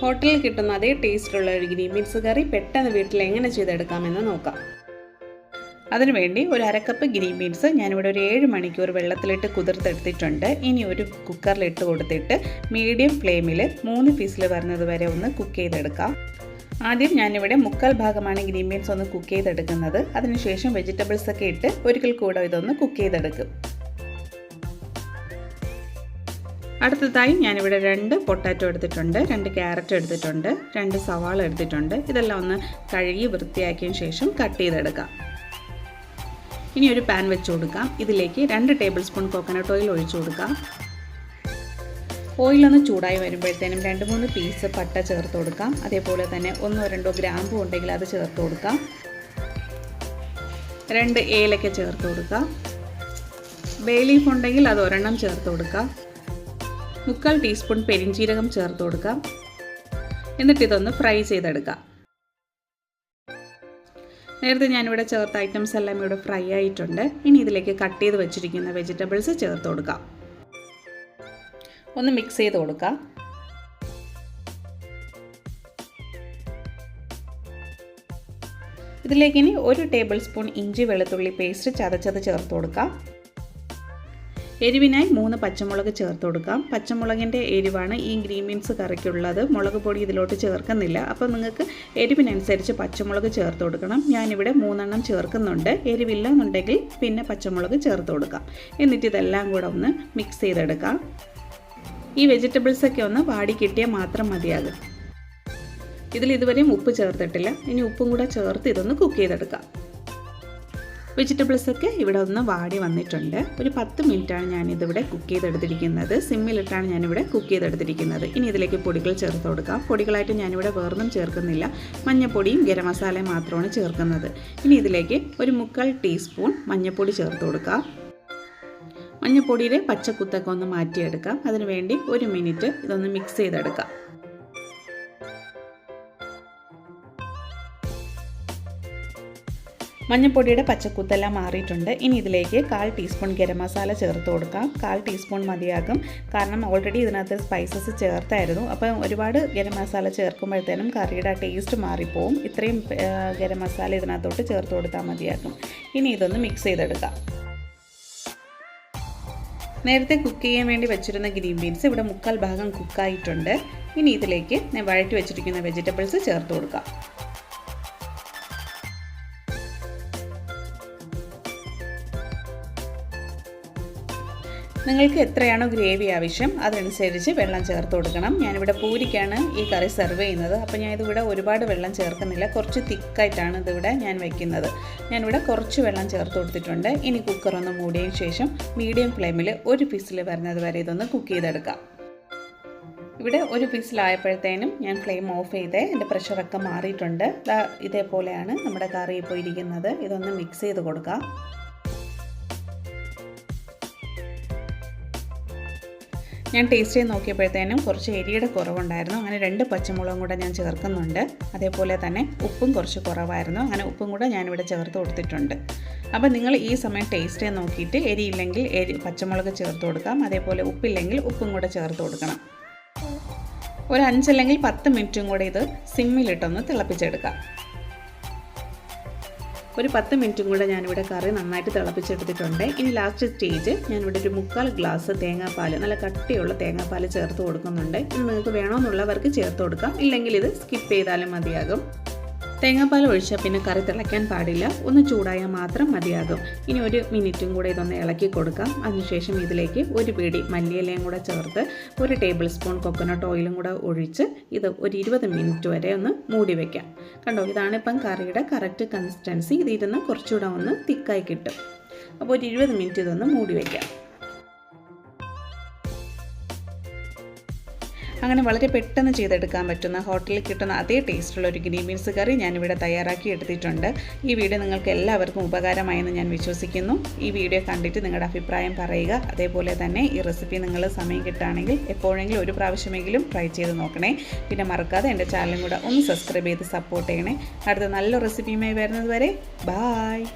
ഹോട്ടലിൽ കിട്ടുന്ന അതേ ടേസ്റ്റുള്ള ഒരു ഗ്രീൻ ബീൻസ് കറി പെട്ടെന്ന് വീട്ടിൽ എങ്ങനെ ചെയ്തെടുക്കാമെന്ന് നോക്കാം. അതിനുവേണ്ടി ഒരു അരക്കപ്പ് ഗ്രീൻ ബീൻസ് ഞാനിവിടെ ഒരു ഏഴ് മണിക്കൂർ വെള്ളത്തിലിട്ട് കുതിർത്തെടുത്തിട്ടുണ്ട്. ഇനി ഒരു കുക്കറിലിട്ട് കൊടുത്തിട്ട് മീഡിയം ഫ്ലെയിമിൽ മൂന്ന് പീസിൽ വരുന്നത് വരെ ഒന്ന് കുക്ക് ചെയ്തെടുക്കാം. ആദ്യം ഞാനിവിടെ മുക്കാൽ ഭാഗമാണ് ഗ്രീൻ ബീൻസ് ഒന്ന് കുക്ക് ചെയ്തെടുക്കുന്നത്. അതിനുശേഷം വെജിറ്റബിൾസ് ഒക്കെ ഇട്ട് ഒരിക്കൽ കൂടെ ഇതൊന്ന് കുക്ക് ചെയ്തെടുക്കും. അടുത്തതായി ഞാനിവിടെ രണ്ട് പൊട്ടാറ്റോ എടുത്തിട്ടുണ്ട് രണ്ട് ക്യാരറ്റ് എടുത്തിട്ടുണ്ട് രണ്ട് സവാള എടുത്തിട്ടുണ്ട്. ഇതെല്ലാം ഒന്ന് കഴുകി വൃത്തിയാക്കിയ ശേഷം കട്ട് ചെയ്തെടുക്കാം. ഇനി ഒരു പാൻ വെച്ച് കൊടുക്കാം. ഇതിലേക്ക് രണ്ട് ടേബിൾ സ്പൂൺ കോക്കനട്ട് ഓയിൽ ഒഴിച്ചു കൊടുക്കാം. ഓയിലൊന്ന് ചൂടായി വരുമ്പോഴത്തേനും രണ്ട് മൂന്ന് പീസ് പട്ട ചേർത്ത് കൊടുക്കാം. അതേപോലെ തന്നെ ഒന്നോ രണ്ടോ ഗ്രാമ്പു ഉണ്ടെങ്കിൽ അത് ചേർത്ത് കൊടുക്കാം. രണ്ട് ഏലക്ക ചേർത്ത് കൊടുക്കാം. ബേ ലീഫ് ഉണ്ടെങ്കിൽ അത് ഒരെണ്ണം ചേർത്ത് കൊടുക്കാം. മുക്കാൽ ടീസ്പൂൺ പെരിഞ്ചീരകം ചേർത്ത് കൊടുക്കാം. എന്നിട്ട് ഇതൊന്ന് ഫ്രൈ ചെയ്തെടുക്കാം. നേരത്തെ ഞാനിവിടെ ചേർത്ത ഐറ്റംസ് എല്ലാം ഇവിടെ ഫ്രൈ ആയിട്ടുണ്ട്. ഇനി ഇതിലേക്ക് കട്ട് ചെയ്ത് വെച്ചിരിക്കുന്ന വെജിറ്റബിൾസ് ചേർത്ത് കൊടുക്കാം. ഒന്ന് മിക്സ് ചെയ്ത് കൊടുക്കാം. ഇതിലേക്ക് ഇനി ഒരു ടേബിൾ സ്പൂൺ ഇഞ്ചി വെളുത്തുള്ളി പേസ്റ്റ് ചതച്ചത് ചേർത്ത് കൊടുക്കാം. എരിവിനായി മൂന്ന് പച്ചമുളക് ചേർത്ത് കൊടുക്കാം. പച്ചമുളകിന്റെ എരിവാണ് ഈ ഗ്രീൻ ബീൻസ് കറിക്കുള്ളത്. മുളക് പൊടി ഇതിലോട്ട് ചേർക്കുന്നില്ല. അപ്പോൾ നിങ്ങൾക്ക് എരിവിനനുസരിച്ച് പച്ചമുളക് ചേർത്ത് കൊടുക്കണം. ഞാനിവിടെ മൂന്നെണ്ണം ചേർക്കുന്നുണ്ട്. എരിവില്ല എന്നുണ്ടെങ്കിൽ പിന്നെ പച്ചമുളക് ചേർത്ത് കൊടുക്കാം. എന്നിട്ട് ഇതെല്ലാം കൂടെ ഒന്ന് മിക്സ് ചെയ്തെടുക്കാം. ഈ വെജിറ്റബിൾസൊക്കെ ഒന്ന് വാടി കിട്ടിയാൽ മാത്രം മതിയാകും. ഇതിൽ ഇതുവരെയും ഉപ്പ് ചേർത്തിട്ടില്ല. ഇനി ഉപ്പും കൂടെ ചേർത്ത് ഇതൊന്ന് കുക്ക് ചെയ്തെടുക്കാം. വെജിറ്റബിൾസ് ഒക്കെ ഇവിടെ ഒന്ന് വാടി വന്നിട്ടുണ്ട്. ഒരു പത്ത് മിനിറ്റാണ് ഞാനിതിവിടെ കുക്ക് ചെയ്തെടുത്തിരിക്കുന്നത്. സിമ്മിലിട്ടാണ് ഞാനിവിടെ കുക്ക് ചെയ്തെടുത്തിരിക്കുന്നത്. ഇനി ഇതിലേക്ക് പൊടികൾ ചേർത്ത് കൊടുക്കാം. പൊടികളായിട്ട് ഞാനിവിടെ വേറൊന്നും ചേർക്കുന്നില്ല. മഞ്ഞപ്പൊടിയും ഗരം മസാലയും മാത്രമാണ് ചേർക്കുന്നത്. ഇനി ഇതിലേക്ക് ഒരു മുക്കാൽ ടീസ്പൂൺ മഞ്ഞൾപ്പൊടി ചേർത്ത് കൊടുക്കാം. മഞ്ഞൾപ്പൊടിയുടെ പച്ചക്കുത്തൊക്കെ ഒന്ന് മാറ്റിയെടുക്കാം. അതിനുവേണ്ടി ഒരു മിനിറ്റ് ഇതൊന്ന് മിക്സ് ചെയ്തെടുക്കാം. മഞ്ഞൾപ്പൊടിയുടെ പച്ചക്കുത്തെല്ലാം മാറിയിട്ടുണ്ട്. ഇനി ഇതിലേക്ക് കാൽ ടീസ്പൂൺ ഗരം മസാല ചേർത്ത് കൊടുക്കാം. കാൽ ടീസ്പൂൺ മതിയാകും. കാരണം ഓൾറെഡി ഇതിനകത്ത് സ്പൈസസ് ചേർത്തായിരുന്നു. അപ്പം ഒരുപാട് ഗരം മസാല ചേർക്കുമ്പോഴത്തേനും കറിയുടെ ടേസ്റ്റ് മാറിപ്പോവും. ഇത്രയും ഗരം മസാല ഇതിനകത്തോട്ട് ചേർത്ത് കൊടുത്താൽ മതിയാകും. ഇനി ഇതൊന്ന് മിക്സ് ചെയ്തെടുക്കാം. നേരത്തെ കുക്ക് ചെയ്യാൻ വേണ്ടി വെച്ചിരുന്ന ഗ്രീൻ ബീൻസ് ഇവിടെ മുക്കാൽ ഭാഗം കുക്കായിട്ടുണ്ട് ഇനി ഇതിലേക്ക് ഞാൻ വഴറ്റി വെച്ചിരിക്കുന്ന വെജിറ്റബിൾസ് ചേർത്ത് കൊടുക്കാം. നിങ്ങൾക്ക് എത്രയാണോ ഗ്രേവി ആവശ്യം അതനുസരിച്ച് വെള്ളം ചേർത്ത് കൊടുക്കണം. ഞാനിവിടെ പൂരിക്കാണ് ഈ കറി സെർവ് ചെയ്യുന്നത്. അപ്പോൾ ഞാൻ ഇതിവിടെ ഒരുപാട് വെള്ളം ചേർക്കുന്നില്ല. കുറച്ച് തിക്കായിട്ടാണ് ഇതിവിടെ ഞാൻ വയ്ക്കുന്നത് ഞാനിവിടെ കുറച്ച് വെള്ളം ചേർത്ത് കൊടുത്തിട്ടുണ്ട്. ഇനി കുക്കർ ഒന്ന് മൂടിയതിന് ശേഷം മീഡിയം ഫ്ലെയിമിൽ ഒരു പീസിൽ വരുന്നത് വരെ ഇതൊന്ന് കുക്ക് ചെയ്തെടുക്കാം. ഇവിടെ ഒരു പീസിലായപ്പോഴത്തേനും ഞാൻ ഫ്ലെയിം ഓഫ് ചെയ്തേ. എന്റെ പ്രഷറൊക്കെ മാറിയിട്ടുണ്ട്. ഇതേപോലെയാണ് നമ്മുടെ കറി ഇപ്പോൾ ഇരിക്കുന്നത്. ഇതൊന്ന് മിക്സ് ചെയ്ത് കൊടുക്കാം. ഞാൻ ടേസ്റ്റ് ചെയ്ത് നോക്കിയപ്പോഴത്തേനും കുറച്ച് എരിയുടെ കുറവുണ്ടായിരുന്നു. അങ്ങനെ രണ്ട് പച്ചമുളകും കൂടെ ഞാൻ ചേർക്കുന്നുണ്ട്. അതേപോലെ തന്നെ ഉപ്പും കുറച്ച് കുറവായിരുന്നു. അങ്ങനെ ഉപ്പും കൂടെ ഞാനിവിടെ ചേർത്ത് കൊടുത്തിട്ടുണ്ട്. അപ്പോൾ നിങ്ങൾ ഈ സമയം ടേസ്റ്റ് ചെയ്ത് നോക്കിയിട്ട് എരിയില്ലെങ്കിൽ എരി പച്ചമുളക് ചേർത്ത് കൊടുക്കാം. അതേപോലെ ഉപ്പില്ലെങ്കിൽ ഉപ്പും കൂടെ ചേർത്ത് കൊടുക്കണം. ഒരു അഞ്ചല്ലെങ്കിൽ പത്ത് മിനിറ്റും കൂടെ ഇത് സിമ്മിലിട്ടൊന്ന് തിളപ്പിച്ചെടുക്കാം. ഒരു പത്ത് മിനിറ്റും കൂടെ ഞാനിവിടെ കറി നന്നായിട്ട് തിളപ്പിച്ചെടുത്തിട്ടുണ്ട്. ഇനി ലാസ്റ്റ് സ്റ്റേജ് ഞാനിവിടെ ഒരു മുക്കാൽ ഗ്ലാസ് തേങ്ങാപ്പാൽ നല്ല കട്ടിയുള്ള തേങ്ങാപ്പാൽ ചേർത്ത് കൊടുക്കുന്നുണ്ട്. ഇത് നിങ്ങൾക്ക് വേണമെന്നുള്ളവർക്ക് ചേർത്ത് കൊടുക്കാം. ഇല്ലെങ്കിൽ ഇത് സ്കിപ്പ് ചെയ്താലും മതിയാകും. തേങ്ങാപ്പാൽ ഒഴിച്ചാൽ പിന്നെ കറി തിളയ്ക്കാൻ പാടില്ല. ഒന്ന് ചൂടായാൽ മാത്രം മതിയാകും. ഇനി ഒരു മിനിറ്റും കൂടെ ഇതൊന്ന് ഇളക്കി കൊടുക്കാം. അതിനുശേഷം ഇതിലേക്ക് ഒരു പിടി മല്ലിയിലയും കൂടെ ചേർത്ത് ഒരു ടേബിൾ സ്പൂൺ കൊക്കനട്ട് ഓയിലും കൂടെ ഒഴിച്ച് ഇത് ഒരു ഇരുപത് മിനിറ്റ് വരെ ഒന്ന് മൂടി വയ്ക്കാം കണ്ടോ ഇതാണ് ഇപ്പം കറിയുടെ കറക്റ്റ് കൺസിസ്റ്റൻസി ഇതിരുന്ന് കുറച്ചുകൂടെ ഒന്ന് തിക്കായി കിട്ടും. അപ്പോൾ ഒരു ഇരുപത് മിനിറ്റ് ഇതൊന്ന് മൂടി വയ്ക്കാം അങ്ങനെ വളരെ പെട്ടെന്ന് ചെയ്തെടുക്കാൻ പറ്റുന്ന ഹോട്ടലിൽ കിട്ടുന്ന അതേ ടേസ്റ്റുള്ള ഒരു ഗ്രീൻ ബീൻസ് കറി ഞാനിവിടെ തയ്യാറാക്കി എടുത്തിട്ടുണ്ട്. ഈ വീഡിയോ നിങ്ങൾക്ക് എല്ലാവർക്കും ഉപകാരമായെന്ന് ഞാൻ വിശ്വസിക്കുന്നു. ഈ വീഡിയോ കണ്ടിട്ട് നിങ്ങളുടെ അഭിപ്രായം പറയുക. അതേപോലെ തന്നെ ഈ റെസിപ്പി നിങ്ങൾ സമയം കിട്ടുകയാണെങ്കിൽ എപ്പോഴെങ്കിലും ഒരു പ്രാവശ്യമെങ്കിലും ട്രൈ ചെയ്ത് നോക്കണേ. പിന്നെ മറക്കാതെ എന്റെ ചാനലും കൂടെ ഒന്ന് സബ്സ്ക്രൈബ് ചെയ്ത് സപ്പോർട്ട് ചെയ്യണേ. അടുത്ത നല്ല റെസിപ്പിയുമായി വരുന്നത് വരെ. ബായ്